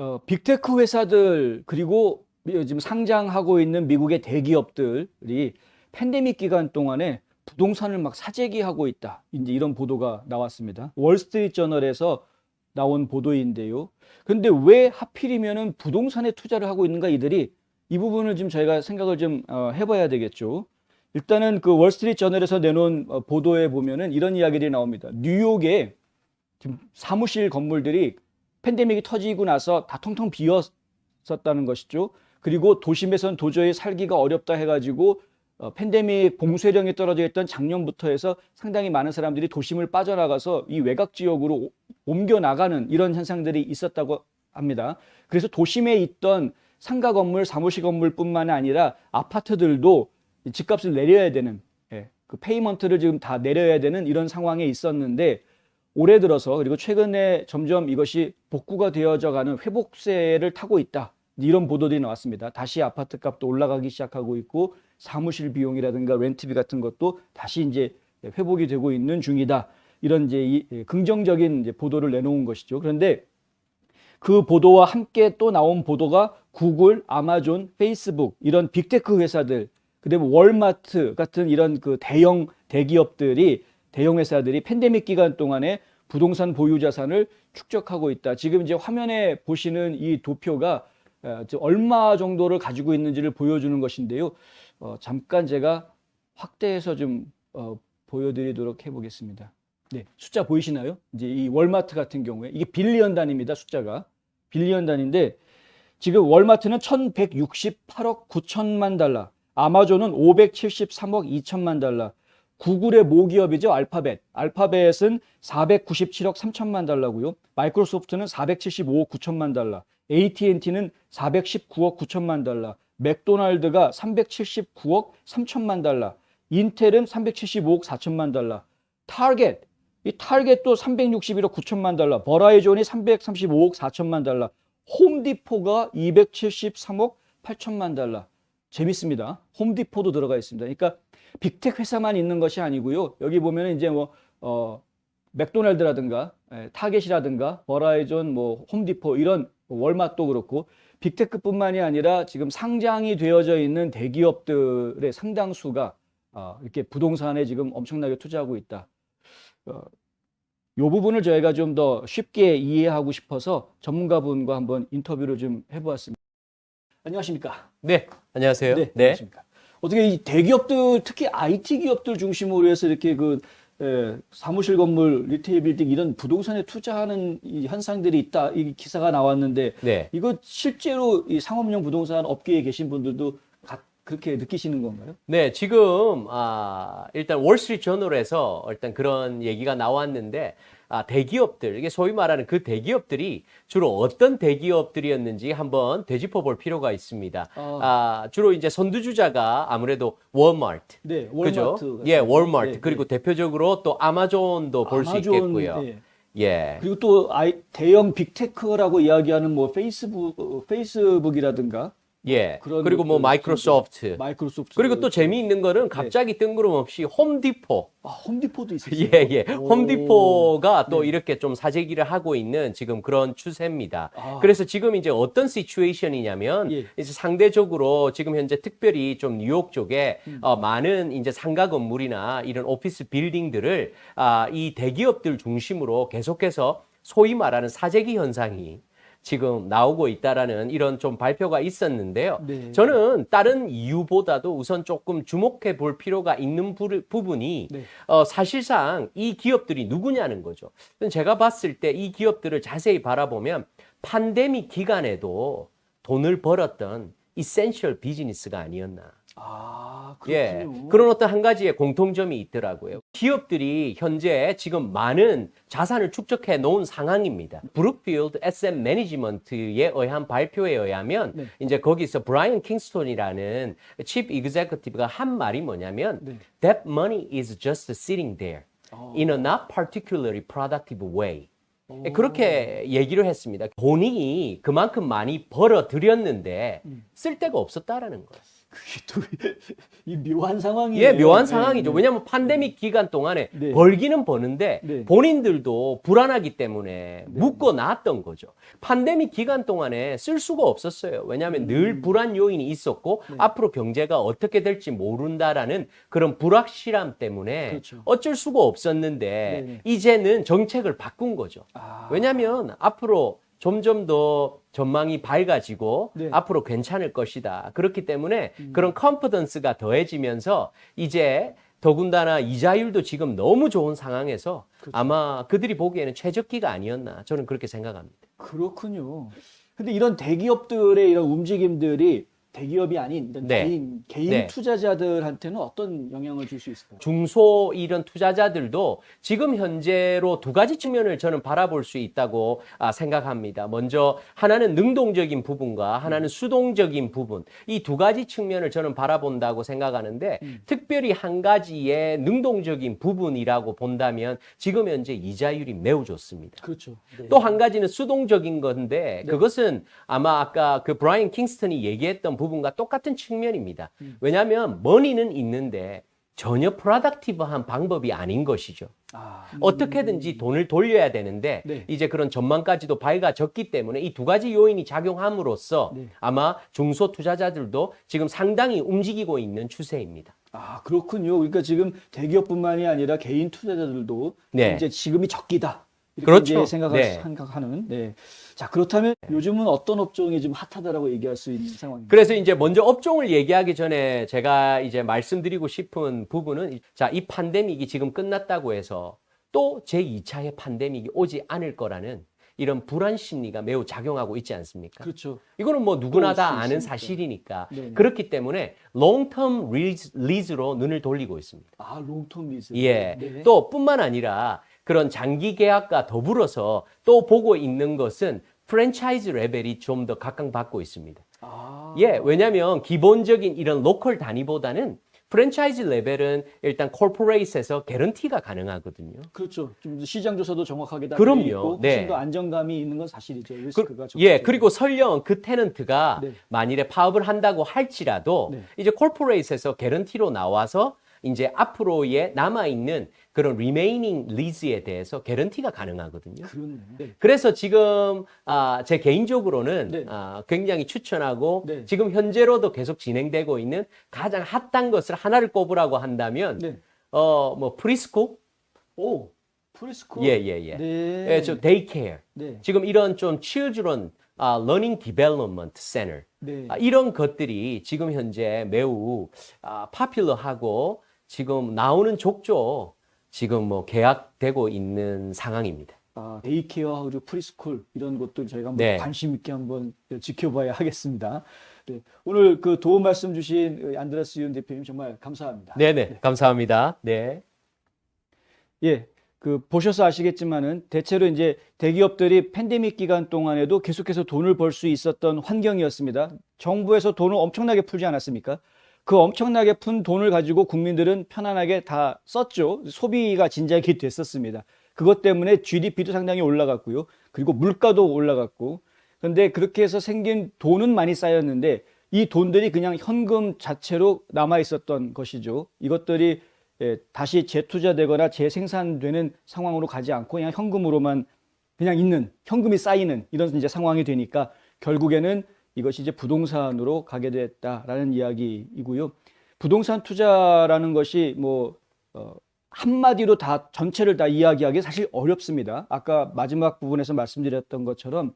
어, 빅테크 회사들 그리고 지금 상장하고 있는 미국의 대기업들이 팬데믹 기간 동안에 부동산을 막 사재기하고 있다. 이제 이런 보도가 나왔습니다. 월스트리트 저널에서 나온 보도인데요. 근데 왜 하필이면은 부동산에 투자를 하고 있는가 이들이 이 부분을 지금 저희가 생각을 좀 어, 해봐야 되겠죠. 일단은 그 월스트리트 저널에서 내놓은 어, 보도에 보면은 이런 이야기들이 나옵니다. 뉴욕에 지금 사무실 건물들이 팬데믹이 터지고 나서 다 텅텅 비었었다는 것이죠. 그리고 도심에선 도저히 살기가 어렵다 해가지고 어, 팬데믹 봉쇄령이 떨어져 있던 작년부터 해서 상당히 많은 사람들이 도심을 빠져나가서 이 외곽 지역으로 오- 옮겨 나가는 이런 현상들이 있었다고 합니다. 그래서 도심에 있던 상가 건물, 사무실 건물뿐만 아니라 아파트들도 이 집값을 내려야 되는 예, 그 페이먼트를 지금 다 내려야 되는 이런 상황에 있었는데 올해 들어서 그리고 최근에 점점 이것이 복구가 되어져 가는 회복세를 타고 있다. 이런 보도들이 나왔습니다. 다시 아파트 값도 올라가기 시작하고 있고 사무실 비용이라든가 렌트비 같은 것도 다시 이제 회복이 되고 있는 중이다. 이런 이제 이 예, 긍정적인 이제 보도를 내놓은 것이죠. 그런데 그 보도와 함께 또 나온 보도가 구글, 아마존, 페이스북 이런 빅테크 회사들, 그다음에 월마트 같은 이런 그 대형 대기업들이 대형 회사들이 팬데믹 기간 동안에 부동산 보유 자산을 축적하고 있다. 지금 이제 화면에 보시는 이 도표가 어, 저 얼마 정도를 가지고 있는지를 보여주는 것인데요. 어, 잠깐 제가 확대해서 좀 어, 보여드리도록 해보겠습니다. 네, 숫자 보이시나요? 이제 이 월마트 같은 경우에 이게 빌리언 단위입니다. 숫자가 빌리언 단위인데 지금 월마트는 1,168억 9천만 달러, 아마존은 573억 2천만 달러, 구글의 모기업이죠 알파벳. 알파벳은 497억 3천만 달러고요. 마이크로소프트는 475억 9천만 달러, AT&T는 419억 9천만 달러, 맥도날드가 379억 3천만 달러, 인텔은 375억 4천만 달러, 타겟 이 타겟도 361억 9천만 달러, 버라이존이 335억 4천만 달러, 홈디포가 273억 8천만 달러. 재밌습니다. 홈디포도 들어가 있습니다. 그러니까 빅텍 회사만 있는 것이 아니고요. 여기 보면 이제 뭐 어, 맥도날드라든가 예, 타겟이라든가 버라이존, 뭐 홈디포 이런 월마트도 그렇고 빅테크뿐만이 아니라 지금 상장이 되어져 있는 대기업들의 상당수가 아, 이렇게 부동산에 지금 엄청나게 투자하고 있다. 어, 이 부분을 저희가 좀 더 쉽게 이해하고 싶어서 전문가분과 한번 인터뷰를 좀 해보았습니다. 안녕하십니까? 네, 안녕하세요. 네, 안녕하십니까? 어떻게 이 대기업들 특히 IT 기업들 중심으로 해서 이렇게 그 예, 사무실 건물, 리테일 빌딩 이런 부동산에 투자하는 이 현상들이 있다. 이 기사가 나왔는데 네. 이거 실제로 이 상업용 부동산 업계에 계신 분들도 가- 그렇게 느끼시는 건가요? 네, 지금 아, 일단 월스트리트 저널에서 일단 그런 얘기가 나왔는데 아, 대기업들 이게 소위 말하는 그 대기업들이 주로 어떤 대기업들이었는지 한번 되짚어 볼 필요가 있습니다. 아. 아, 주로 이제 선두주자가 아무래도 월마트. 네? 월마트. 예, 거. 월마트. 네, 그리고 네. 대표적으로 또 아마존도 볼 수 있겠고요. 네. 예. 그리고 또 아이, 대형 빅테크라고 이야기하는 뭐 페이스북, 어, 페이스북이라든가 예. 그런 그리고 뭐 것들 마이크로소프트. 마이크로소프트 그리고 또 재미있는 거는 갑자기 뜬금없이 홈디포. 아, 홈디포도 있었어요. 예, 예. 오. 홈디포가 또 네. 이렇게 좀 사재기를 하고 있는 지금 그런 추세입니다. 아. 그래서 지금 이제 어떤 시츄에이션이냐면 예. 이제 상대적으로 지금 현재 특별히 좀 뉴욕 쪽에 음. 어, 많은 이제 상가 건물이나 이런 오피스 빌딩들을 아, 이 대기업들 중심으로 계속해서 소위 말하는 사재기 현상이 지금 나오고 있다라는 이런 좀 발표가 있었는데요. 네. 저는 다른 이유보다도 우선 조금 주목해 볼 필요가 있는 부, 부분이 네. 어, 사실상 이 기업들이 누구냐는 거죠. 제가 봤을 때 이 기업들을 자세히 바라보면 팬데믹 기간에도 돈을 벌었던 이센셜 비즈니스가 아니었나. 아, 예. 그런 어떤 한 가지의 공통점이 있더라고요. 기업들이 현재 지금 많은 자산을 축적해 놓은 상황입니다. 브룩필드 SM 매니지먼트에 의한 발표에 의하면 네. 이제 거기서 브라이언 킹스톤이라는 칩 이그제큐티브가 한 말이 뭐냐면 네. that money is just sitting there 어. in a not particularly productive way. 예, 그렇게 얘기를 했습니다. 돈이 그만큼 많이 벌어 들였는데 쓸 데가 없었다라는 거예요. 그게 또 이 묘한 상황이에요. 예, 묘한 네, 상황이죠. 네. 왜냐하면 팬데믹 기간 동안에 네. 벌기는 버는데 네. 본인들도 불안하기 때문에 묶어 놨던 거죠. 팬데믹 기간 동안에 쓸 수가 없었어요. 왜냐하면 음. 늘 불안 요인이 있었고 네. 앞으로 경제가 어떻게 될지 모른다라는 그런 불확실함 때문에 그렇죠. 어쩔 수가 없었는데. 이제는 정책을 바꾼 거죠. 아, 왜냐하면 앞으로 점점 더 전망이 밝아지고 네. 음. 앞으로 괜찮을 것이다. 그렇기 때문에 그런 컨피던스가 더해지면서 이제 더군다나 이자율도 지금 너무 좋은 상황에서 그렇죠. 아마 그들이 보기에는 최적기가 아니었나 저는 그렇게 생각합니다. 그렇군요. 근데 이런 대기업들의 이런 움직임들이 대기업이 아닌 이런 네. 개인 개인 네. 투자자들한테는 어떤 영향을 줄 수 있을까요? 중소 이런 투자자들도 지금 현재로 두 가지 측면을 저는 바라볼 수 있다고 아, 생각합니다. 먼저 하나는 능동적인 부분과 하나는 수동적인 부분 이 두 가지 측면을 저는 바라본다고 생각하는데 특별히 한 가지의 능동적인 부분이라고 본다면 지금 현재 이자율이 매우 좋습니다. 그렇죠. 네. 또한 가지는 수동적인 건데 네. 그것은 아마 아까 그 브라이언 킹스턴이 얘기했던 부분과 똑같은 측면입니다. 음. 왜냐하면 머니는 있는데 전혀 프로덕티브한 방법이 아닌 것이죠. 아, 어떻게든지 돈을 돌려야 되는데 네. 이제 그런 전망까지도 밝아졌기 때문에 이 두 가지 요인이 작용함으로써 네. 아마 중소 투자자들도 지금 상당히 움직이고 있는 추세입니다. 아 그렇군요. 그러니까 지금 대기업뿐만이 아니라 개인 투자자들도 네. 이제 지금이 적기다. 그렇죠. 생각하, 네. 생각하는. 네. 자 그렇다면 요즘은 어떤 업종이 좀 핫하다라고 얘기할 수 있는 상황입니까? 그래서 이제 먼저 업종을 얘기하기 전에 제가 이제 말씀드리고 싶은 부분은 자, 이 팬데믹이 지금 끝났다고 해서 또 제2차의 팬데믹이 오지 않을 거라는 이런 불안 심리가 매우 작용하고 있지 않습니까? 그렇죠. 이거는 뭐 누구나 올다수 아는. 사실이니까 네네. 그렇기 때문에 롱텀 리즈, 리즈로 눈을 돌리고 있습니다. 아 롱텀 리즈. 예. 네. 또 뿐만 아니라 그런 장기 계약과 더불어서 또 보고 있는 것은 프랜차이즈 레벨이 좀 더 각광받고 있습니다. 아, 예, 왜냐하면 기본적인 이런 로컬 단위보다는 프랜차이즈 레벨은 일단 콜포레이트에서 개런티가 가능하거든요. 그렇죠. 좀 시장 조사도 정확하게 다 그럼요. 돼 있고 훨씬 네. 더 안정감이 있는 건 사실이죠. 그, 리스크가. 예, 그리고 설령 그 테넌트가 네. 만일에 파업을 한다고 할지라도 네. 이제 콜포레이트에서 개런티로 나와서 이제 앞으로의 남아 있는 그런 리메이닝 리즈에 대해서 개런티가 가능하거든요. 그러네. 네. 그래서 지금 아, 제 개인적으로는 네. 아, 굉장히 추천하고 네. 지금 현재로도 계속 진행되고 있는 가장 핫한 것을 하나를 꼽으라고 한다면 네. 어 뭐 프리스코 오 프리스코. 예 예예 예, 네. 예, 저 데이케어 네. 지금 이런 좀 children 아, learning development center 네. 아, 이런 것들이 지금 현재 매우 아, 파퓰러하고 지금 나오는 족조 지금 뭐 계약되고 있는 상황입니다. 아, 데이케어 그리고 프리스쿨 이런 것들 저희가 한번 네. 관심 있게 한번 지켜봐야 하겠습니다. 네. 오늘 그 도움 말씀 주신 안드레스 윤 대표님 정말 감사합니다. 네네 감사합니다. 네. 예. 그 보셔서 아시겠지만은 대체로 이제 대기업들이 팬데믹 기간 동안에도 계속해서 돈을 벌 수 있었던 환경이었습니다. 정부에서 돈을 엄청나게 풀지 않았습니까? 그 엄청나게 푼 돈을 가지고 국민들은 편안하게 다 썼죠. 소비가 진작이 됐었습니다. 그것 때문에 GDP도 상당히 올라갔고요. 그리고 물가도 올라갔고. 그런데 그렇게 해서 생긴 돈은 많이 쌓였는데 이 돈들이 그냥 현금 자체로 남아 있었던 것이죠. 이것들이 예, 다시 재투자되거나 재생산되는 상황으로 가지 않고 그냥 현금으로만 그냥 있는 현금이 쌓이는 이런 이제 상황이 되니까 결국에는 이것이 이제 부동산으로 가게 됐다라는 이야기이고요. 부동산 투자라는 것이 뭐 어, 한마디로 다 전체를 다 이야기하기 사실 어렵습니다. 아까 마지막 부분에서 말씀드렸던 것처럼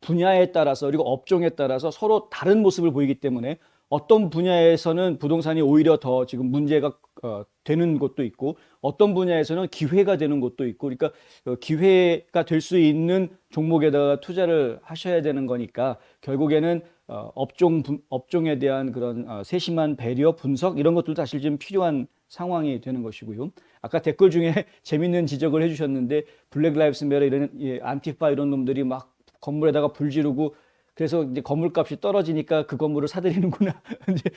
분야에 따라서 그리고 업종에 따라서 서로 다른 모습을 보이기 때문에 어떤 분야에서는 부동산이 오히려 더 지금 문제가 어, 되는 곳도 있고 어떤 분야에서는 기회가 되는 곳도 있고 그러니까 어, 기회가 될 수 있는 종목에다가 투자를 하셔야 되는 거니까 결국에는 어, 업종 분- 업종에 대한 그런 어, 세심한 배려 분석 이런 것들도 사실 좀 필요한 상황이 되는 것이고요. 아까 댓글 중에 재밌는 지적을 해주셨는데 블랙 라이브스 메러 이런 예, 안티파 이런 놈들이 막 건물에다가 불 지르고 그래서 이제 건물값이 떨어지니까 그 건물을 사들이는구나 이제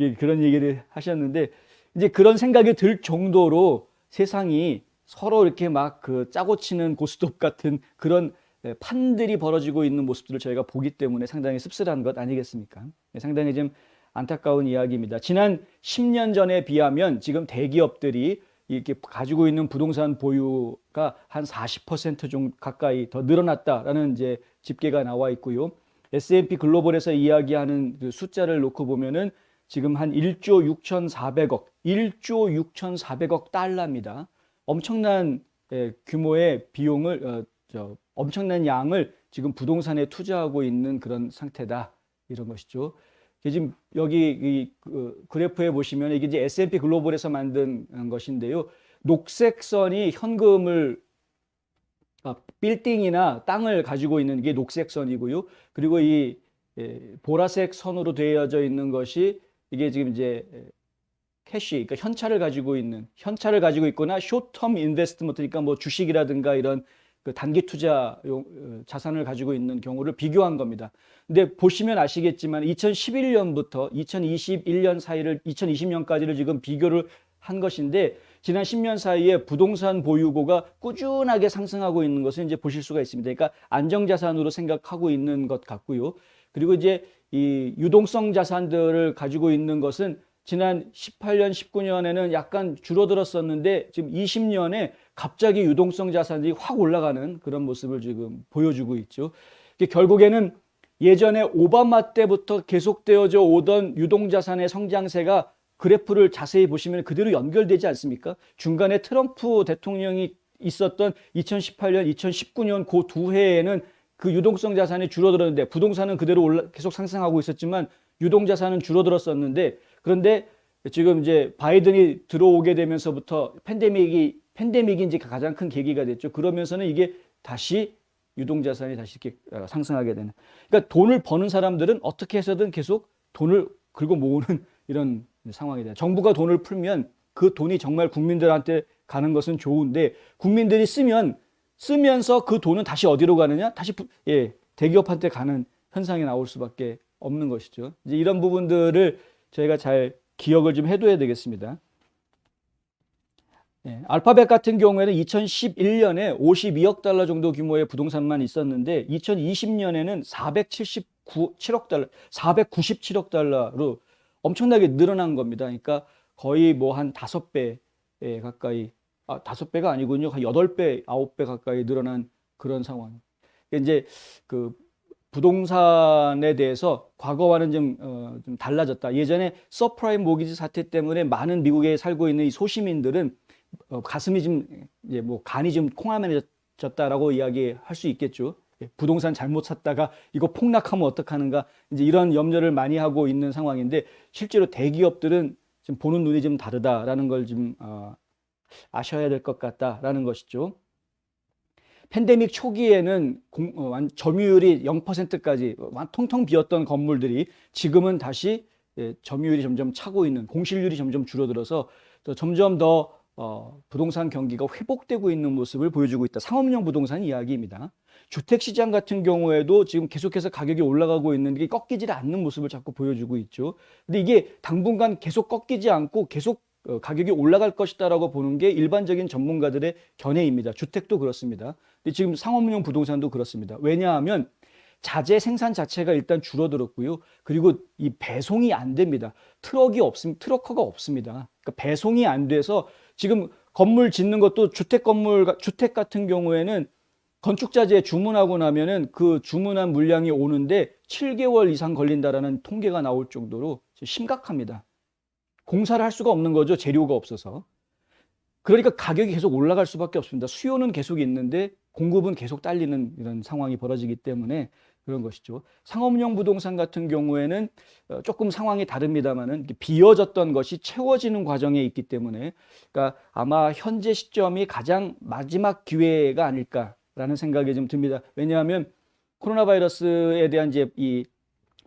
예, 그런 얘기를 하셨는데 이제 그런 생각이 들 정도로 세상이 서로 이렇게 막 그 짜고 치는 고스톱 같은 그런 예, 판들이 벌어지고 있는 모습들을 저희가 보기 때문에 상당히 씁쓸한 것 아니겠습니까? 예, 상당히 좀 안타까운 이야기입니다. 지난 10년 전에 비하면 지금 대기업들이 이렇게 가지고 있는 부동산 보유가 한 40% 정도 가까이 더 늘어났다라는 이제 집계가 나와 있고요. S&P 글로벌에서 이야기하는 그 숫자를 놓고 보면은 지금 한 1조 6,400억, 1조 6,400억 달러입니다. 엄청난 예, 규모의 비용을 어, 저, 엄청난 양을 지금 부동산에 투자하고 있는 그런 상태다 이런 것이죠. 지금 여기 이 그, 그래프에 보시면 이게 이제 S&P 글로벌에서 만든 것인데요. 녹색 선이 현금을 아, 빌딩이나 땅을 가지고 있는 게 녹색 선이고요. 그리고 이 예, 보라색 선으로 되어져 있는 것이 이게 지금 이제 예, 캐시, 그러니까 현찰을 가지고 있는 현찰을 가지고 있거나 쇼텀 인베스트먼트니까 뭐 주식이라든가 이런 그 단기 투자용 어, 자산을 가지고 있는 경우를 비교한 겁니다. 근데 보시면 아시겠지만 2011년부터 2021년 사이를 2020년까지를 지금 비교를 한 것인데 지난 10년 사이에 부동산 보유고가 꾸준하게 상승하고 있는 것을 이제 보실 수가 있습니다. 그러니까 안정 자산으로 생각하고 있는 것 같고요. 그리고 이제 이 유동성 자산들을 가지고 있는 것은 지난 18년, 19년에는 약간 줄어들었었는데 지금 20년에 갑자기 유동성 자산이 확 올라가는 그런 모습을 지금 보여주고 있죠. 결국에는 예전에 오바마 때부터 계속되어져 오던 유동자산의 성장세가 그래프를 자세히 보시면 그대로 연결되지 않습니까? 중간에 트럼프 대통령이 있었던 2018년, 2019년 그 두 해에는 그 유동성 자산이 줄어들었는데 부동산은 그대로 올라, 계속 상승하고 있었지만 유동 자산은 줄어들었었는데 그런데 지금 이제 바이든이 들어오게 되면서부터 팬데믹이 팬데믹이 이제 가장 큰 계기가 됐죠. 그러면서는 이게 다시 유동자산이 다시 이렇게 어, 상승하게 되는. 그러니까 돈을 버는 사람들은 어떻게 해서든 계속 돈을 긁어 모으는 이런 상황이 돼요. 정부가 돈을 풀면 그 돈이 정말 국민들한테 가는 것은 좋은데 국민들이 쓰면 쓰면서 그 돈은 다시 어디로 가느냐? 다시 부- 예, 대기업한테 가는 현상이 나올 수밖에 없는 것이죠. 이제 이런 부분들을 저희가 잘 기억을 좀 해둬야 되겠습니다. 예, 알파벳 같은 경우에는 2011년에 52억 달러 정도 규모의 부동산만 있었는데 2020년에는 479억 달러, 497억 달러로 엄청나게 늘어난 겁니다. 그러니까 거의 뭐 한 다섯 배 가까이, 아, 다섯 배가 아니군요. 한 여덟 배, 아홉 배 가까이 늘어난 그런 상황. 이제 그 부동산에 대해서 과거와는 좀, 어, 좀 달라졌다. 예전에 서프라임 모기지 사태 때문에 많은 미국에 살고 있는 이 소시민들은 어, 가슴이 좀, 이제 뭐 간이 좀 콩하면졌다라고 이야기할 수 있겠죠. 예, 부동산 잘못 샀다가 이거 폭락하면 어떡하는가 이제 이런 염려를 많이 하고 있는 상황인데 실제로 대기업들은 지금 보는 눈이 좀 다르다라는 걸 좀 어, 아셔야 될 것 같다라는 것이죠. 팬데믹 초기에는 공, 어, 완- 점유율이 0%까지 통통 비었던 건물들이 지금은 다시 예, 점유율이 점점 차고 있는 공실률이 점점 줄어들어서 또 점점 더 어, 부동산 경기가 회복되고 있는 모습을 보여주고 있다. 상업용 부동산 이야기입니다. 주택 시장 같은 경우에도 지금 계속해서 가격이 올라가고 있는 게 꺾이지 않는 모습을 자꾸 보여주고 있죠. 근데 이게 당분간 계속 꺾이지 않고 계속 어, 가격이 올라갈 것이다라고 보는 게 일반적인 전문가들의 견해입니다. 주택도 그렇습니다. 근데 지금 상업용 부동산도 그렇습니다. 왜냐하면 자재 생산 자체가 일단 줄어들었고요. 그리고 이 배송이 안 됩니다. 트럭이 없음, 트럭커가 없습니다. 그러니까 배송이 안 돼서 지금 건물 짓는 것도 주택 건물, 주택 같은 경우에는 건축 자재 주문하고 나면은 그 주문한 물량이 오는데 7개월 이상 걸린다라는 통계가 나올 정도로 심각합니다. 공사를 할 수가 없는 거죠. 재료가 없어서. 그러니까 가격이 계속 올라갈 수밖에 없습니다. 수요는 계속 있는데 공급은 계속 딸리는 이런 상황이 벌어지기 때문에 그런 것이죠. 상업용 부동산 같은 경우에는 어, 조금 상황이 다릅니다만은 비어졌던 것이 채워지는 과정에 있기 때문에 그러니까 아마 현재 시점이 가장 마지막 기회가 아닐까라는 생각이 좀 듭니다. 왜냐하면 코로나 바이러스에 대한 이제 이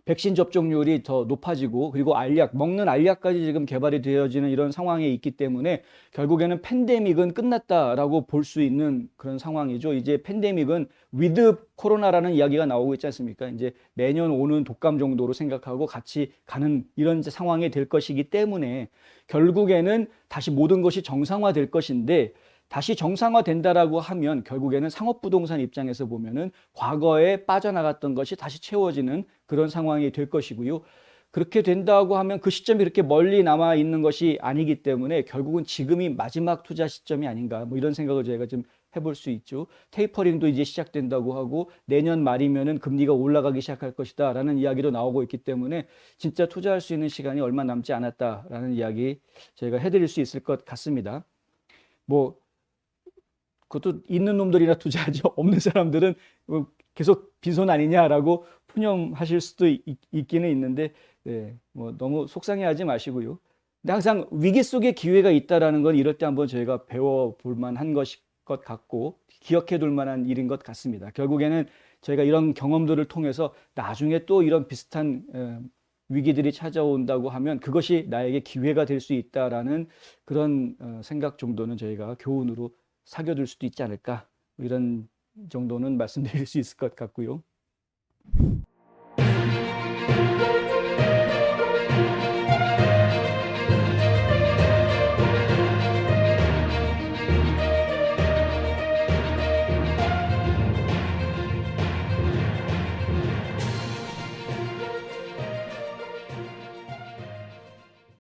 백신 접종률이 더 높아지고 그리고 알약 먹는 알약까지 지금 개발이 되어지는 이런 상황에 있기 때문에 결국에는 팬데믹은 끝났다라고 볼 수 있는 그런 상황이죠. 이제 팬데믹은 위드 코로나라는 이야기가 나오고 있지 않습니까? 이제 매년 오는 독감 정도로 생각하고 같이 가는 이런 상황이 될 것이기 때문에 결국에는 다시 모든 것이 정상화될 것인데 다시 정상화된다라고 하면 결국에는 상업부동산 입장에서 보면은 과거에 빠져나갔던 것이 다시 채워지는 그런 상황이 될 것이고요. 그렇게 된다고 하면 그 시점이 그렇게 멀리 남아 있는 것이 아니기 때문에 결국은 지금이 마지막 투자 시점이 아닌가 뭐 이런 생각을 저희가 좀 해볼 수 있죠. 테이퍼링도 이제 시작된다고 하고 내년 말이면은 금리가 올라가기 시작할 것이다라는 이야기도 나오고 있기 때문에 진짜 투자할 수 있는 시간이 얼마 남지 않았다라는 이야기 저희가 해드릴 수 있을 것 같습니다. 뭐 그것도 있는 놈들이나 투자하죠. 없는 사람들은 뭐 계속 빈손 아니냐라고 푸념하실 수도 있, 있기는 있는데 네, 뭐 너무 속상해하지 마시고요. 근데 항상 위기 속에 기회가 있다라는 건 이럴 때 한번 저희가 배워볼 만한 것일 것 같고 기억해 둘 만한 일인 것 같습니다. 결국에는 저희가 이런 경험들을 통해서 나중에 또 이런 비슷한 에, 위기들이 찾아온다고 하면 그것이 나에게 기회가 될 수 있다라는 그런 어, 생각 정도는 저희가 교훈으로 사겨둘 수도 있지 않을까 이런 정도는 말씀드릴 수 있을 것 같고요.